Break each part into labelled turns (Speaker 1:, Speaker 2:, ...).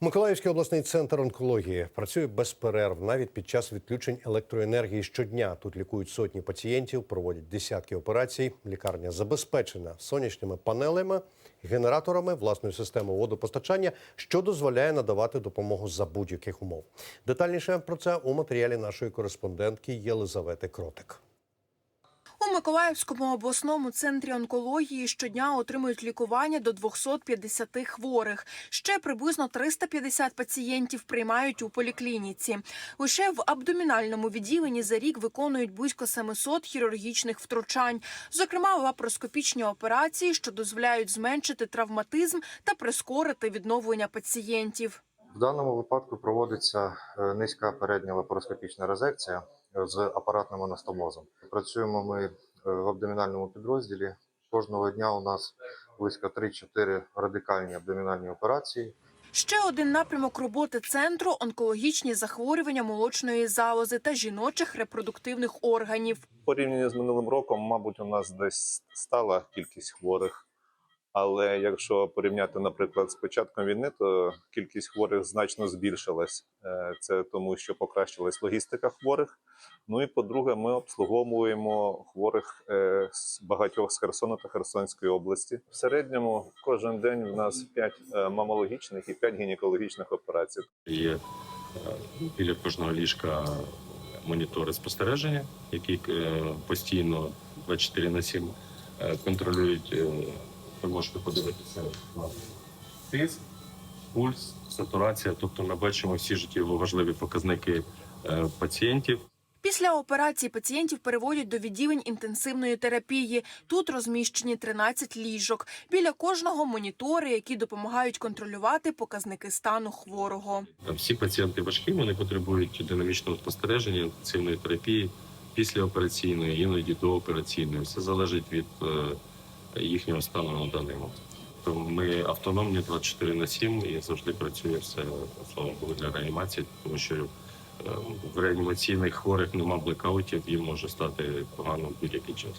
Speaker 1: Миколаївський обласний центр онкології працює без перерв навіть під час відключень електроенергії щодня. Тут лікують сотні пацієнтів, проводять десятки операцій. Лікарня забезпечена сонячними панелями, генераторами, власною системою водопостачання, що дозволяє надавати допомогу за будь-яких умов. Детальніше про це у матеріалі нашої кореспондентки Єлизавети Кротик.
Speaker 2: Миколаївському обласному центрі онкології щодня отримують лікування до 250 хворих. Ще приблизно 350 пацієнтів приймають у поліклініці. Лише в абдомінальному відділенні за рік виконують близько 700 хірургічних втручань, зокрема лапароскопічні операції, що дозволяють зменшити травматизм та прискорити відновлення пацієнтів.
Speaker 3: В даному випадку проводиться е, низька передня лапароскопічна резекція з апаратним анастомозом. Працюємо ми е, в абдомінальному підрозділі. Кожного дня у нас близько 3-4 радикальні абдомінальні операції.
Speaker 2: Ще один напрямок роботи центру онкологічні захворювання молочної залози та жіночих репродуктивних органів.
Speaker 4: порівняно з минулим роком, мабуть, у нас десь стала кількість хворих. Але якщо порівняти, наприклад, з початком війни, то кількість хворих значно збільшилась. Е, Це тому, що покращилась логістика хворих. Ну і по-друге, ми обслуговуємо хворих е, з багатьох з Херсона та Херсонської області. В середньому кожен день в нас 5 мамологічних і 5 гінекологічних операцій.
Speaker 5: Є е, біля кожного ліжка монітори спостереження, які е, постійно 24 на 7 е, контролюють. Ви можете подивитися на тиск, пульс, сатурація. Тобто ми бачимо всі життєво важливі показники е, пацієнтів.
Speaker 2: Після операції пацієнтів переводять до відділень інтенсивної терапії. Тут розміщені 13 ліжок. Біля кожного монітори, які допомагають контролювати показники стану хворого.
Speaker 5: Всі пацієнти важкі, вони потребують динамічного спостереження, інтенсивної терапії післяопераційної, іноді доопераційної. Все залежить від е, їхнього стану на даний момент. Ми автономні 24 на 7 і завжди працює все слава Богу для реанімації, тому що е, в реанімаційних хворих нема блекаутів, їм може стати погано в будь-який час.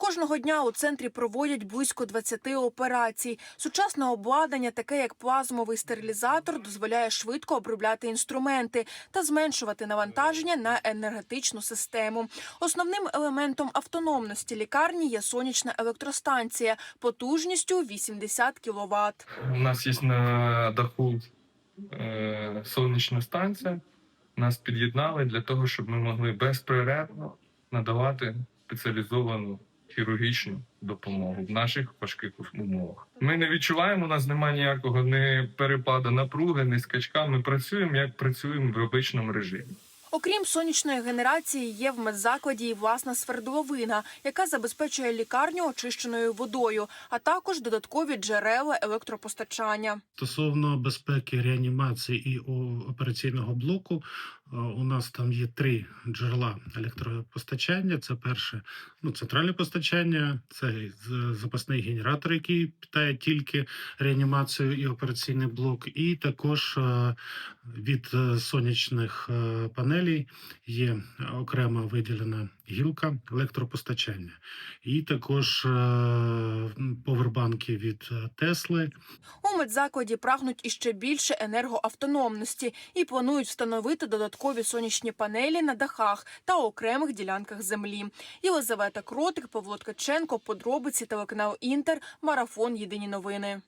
Speaker 2: Кожного дня у центрі проводять близько 20 операцій. Сучасне обладнання, таке як плазмовий стерилізатор, дозволяє швидко обробляти інструменти та зменшувати навантаження на енергетичну систему. Основним елементом автономності лікарні є сонячна електростанція потужністю 80 кВт.
Speaker 6: У нас є на даху е, сонячна станція. Нас під'єднали для того, щоб ми могли безперервно надавати спеціалізовану хірургічну допомогу в наших важких умовах. Ми не відчуваємо, у нас немає ніякого ні перепаду напруги, ні скачка. Ми працюємо як працюємо в обичному режимі.
Speaker 2: Окрім сонячної генерації, є в медзакладі і власна свердловина, яка забезпечує лікарню очищеною водою, а також додаткові джерела електропостачання.
Speaker 7: Стосовно безпеки реанімації і операційного блоку, у нас там є три джерела електропостачання. Це перше ну, центральне постачання, це запасний генератор, який питає тільки реанімацію і операційний блок, і також е, від е, сонячних е, панелей є окремо виділена гілка електропостачання, і також повербанки від Тесли.
Speaker 2: У медзакладі прагнуть іще більше енергоавтономності і планують встановити додаткові сонячні панелі на дахах та окремих ділянках землі. Єлизавета Кротик, Павло Ткаченко, подробиці телеканал Інтер, марафон Єдині новини.